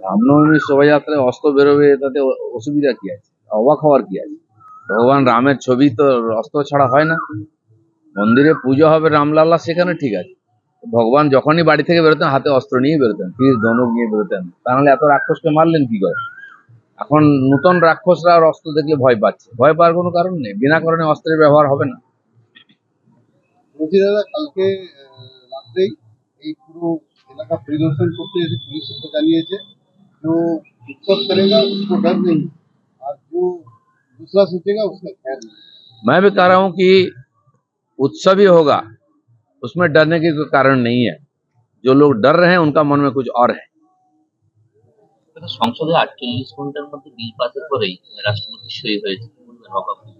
রামনবমীর শোভাযাত্রায় অস্ত্র বেরোবে তাতে অসুবিধা কি আছে? অবাক হওয়ার কি আছে? ভগবান রামের ছবি তো অস্ত্র ছাড়া হয় না। মন্দিরে পুজো হবে রামলাল্লা সেখানে ঠিক আছে। ভগবান যখনই বাড়ি থেকে বেরোতেন, হাতে অস্ত্র নিয়ে বেরোতেন তীর ধনুক নিয়ে বেরোতেন। তাহলে এত রাক্ষসকে মারলেন কি করে? এখন নূতন রাক্ষসরা আর অস্ত্র দেখলে ভয় পাচ্ছে। ভয় পাওয়ার কোনো কারণ নেই। বিনা কারণে অস্ত্রের ব্যবহার হবে না। বলছি দাদা, কালকে রাত্রেই এই পুরো এলাকা পরিদর্শন করতে এসে পুলিশ জানিয়েছে। जो उत्सव करेगा उसको डर नहीं और जो दूसरा सोचेगा उसका खैर नहीं मैं भी कह रहा हूँ कि उत्सव ही होगा उसमें डरने की कोई कारण नहीं है जो लोग डर रहे हैं उनका मन में कुछ और है কিন্তু সংসদে আটচল্লিশ ঘন্টার মধ্যে বিল পাসের পরেই রাষ্ট্রপতি সই হয়েছে কি বলবেন ওয়াকফ বিল?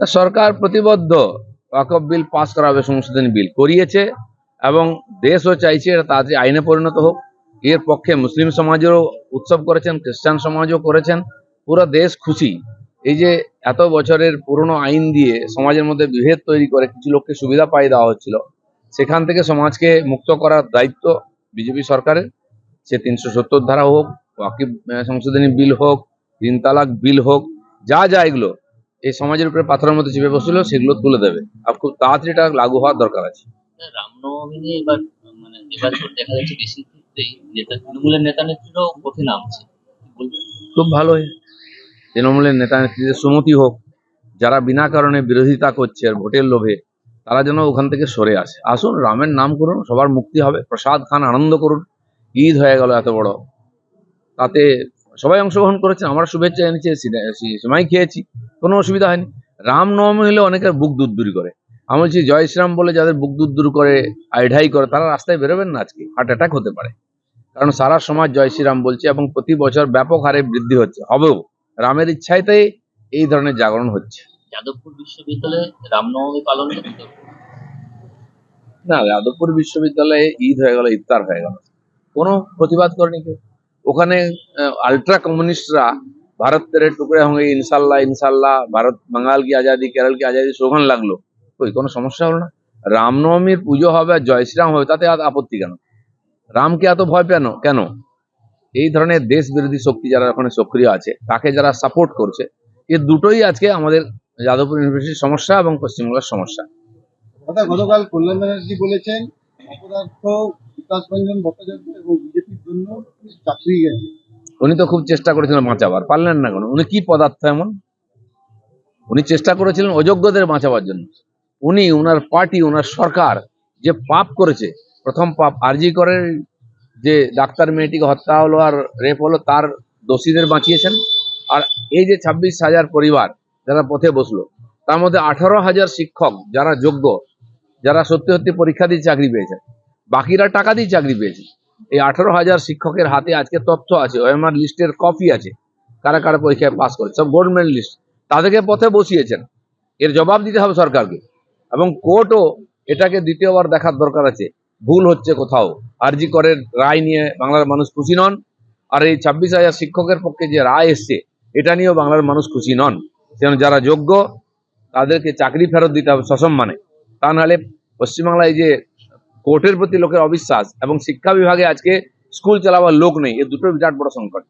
তা সরকার প্রতিবদ্ধ ওয়াকফ বিল পাস করাবে সংশোধনী বিল করিয়েছে এবং দেশও চাইছে এটা তাড়াতাড়ি আইনে পরিণত হোক এর পক্ষে মুসলিম সমাজেরও উৎসব করেছেন, খ্রিস্টান সমাজও করেছেন, পুরো দেশ খুশি। এই যে এত বছরের পুরনো আইন দিয়ে সমাজের মধ্যে বিভেদ তৈরি করে কিছু লোককে সুবিধা পাই দেওয়া হচ্ছিল, সেখান থেকে সমাজকে মুক্ত করার দায়িত্ব বিজেপি সরকারের। সে তিনশো সত্তর ধারা হোক, ওয়াকিব সংশোধনী বিল হোক তিন তালাক বিল হোক, যা যা এগুলো, এই সমাজের উপরে পাথরের মধ্যে চেপে বসছিল, সেগুলো তুলে দেবে। আর খুব তাড়াতাড়ি এটা লাগু হওয়ার দরকার আছে। রামনবমী নিয়ে এবার মানে এবার দেখা যাচ্ছে বেশি তৃণমূলের নেতা পথে নামছে। খুব ভালো তৃণমূলের নেতা নেত্রীদের সুমতি হোক, যারা বিনা কারণে বিরোধিতা করছে আর ভোটের লোভে, তারা যেন ওখান থেকে সরে আসে। আসুন, রামের নাম করুন, সবার মুক্তি হবে। প্রসাদ খান, আনন্দ করুন। ঈদ হয়ে গেল এত বড়। তাতে সবাই অংশগ্রহণ করেছেন আমরা শুভেচ্ছা এনেছি সময় খেয়েছি, কোনো অসুবিধা হয়নি। রামনবমী হলে অনেকের বুক দুদ্দুরি করে। আমি বলছি, জয় শ্রীরাম বলে যাদের বুক দুদ্দুর করে, আইঢাই করে, তারা রাস্তায় বেরোবেন না আজকে। হার্ট অ্যাটাক হতে পারে। কারণ সারা সমাজ জয় শ্রীরাম বলছে এবং প্রতি বছর ব্যাপক হারে বৃদ্ধি হচ্ছে। হবেও রামের ইচ্ছাইতেই এই ধরনের জাগরণ হচ্ছে। যাদবপুর বিশ্ববিদ্যালয়ে রামনবমী পালন না যাদবপুর বিশ্ববিদ্যালয়ে ঈদ হয়ে গেল ইফতার হয়ে গেল। কোনো প্রতিবাদ করেনি কেউ। ওখানে আল্ট্রা কমিউনিস্টরা ভারত তেরে টুকরে হোঁगे ইনশাল্লাহ ইনশাল্লাহ ভারত বাঙাল কি আজাদি কেরল কি আজাদি স্লোগান লাগল। ওই কোনো সমস্যা হলো না? রামনবমীর পুজো হবে আর জয় শ্রীরাম হবে তাতে আর আপত্তি কেন? রামকে এত ভয় পেন কেন? এই ধরনের দেশ বিরোধী শক্তি যারা ওখানে সক্রিয় আছে তাকে যারা সাপোর্ট করছে এ দুটোই আজকে আমাদের যাদবপুর ইউনিভার্সিটির সমস্যা এবং পশ্চিমবাংলার সমস্যা। গতকাল কল্যাণ ব্যানার্জি বলেছেন অপদার্থ বিকাশ রঞ্জন ভট্টাচার্য এবং বিজেপির জন্য চাকরি গেছে উনি তো খুব চেষ্টা করেছিলেন বাঁচাবার পারলেন না কেন? উনি কি পদার্থ এমন? উনি চেষ্টা করেছিলেন অযোগ্যদের বাঁচাবার জন্য। উনি উনার পার্টি উনার সরকার যে পাপ করেছে প্রথম পাপ আরজি করে যে ডাক্তার মেয়েটিকে হত্যা হলো আর রেপ হলো, তার দোষীদের বাঁচিয়েছেন। আর এই যে ছাব্বিশ হাজার পরিবার যারা পথে বসল, তার মধ্যে আঠারো হাজার শিক্ষক যারা যোগ্য, যারা সত্যি সত্যি পরীক্ষা দিয়ে চাকরি পেয়েছেন, বাকিরা টাকা দিয়ে চাকরি পেয়েছে এই আঠারো হাজার শিক্ষকের হাতে আজকে তথ্য আছে, ওএমআর লিস্টের কপি আছে, কারা কারা পরীক্ষায় পাস করে সব গভর্নমেন্ট লিস্ট। তাদেরকে পথে বসিয়েছেন। এর জবাব দিতে হবে সরকারকে। এবং কোর্টও এটাকে দ্বিতীয়বার দেখার দরকার আছে। ভুল হচ্ছে কোথাও। আরজি করের রায় নিয়ে বাংলার মানুষ খুশি নন। আর এই ছাব্বিশ হাজার শিক্ষকের পক্ষে যে রায় এসছে, এটা নিয়েও বাংলার মানুষ খুশি নন। যেন যারা যোগ্য, তাদেরকে চাকরি ফেরত দিতে হবে সসম্মানে। তা নাহলে পশ্চিমবাংলায় যে কোর্টের প্রতি লোকের অবিশ্বাস এবং শিক্ষা বিভাগে আজকে স্কুল চালাবার লোক নেই, এ দুটো বিরাট বড় সংকট।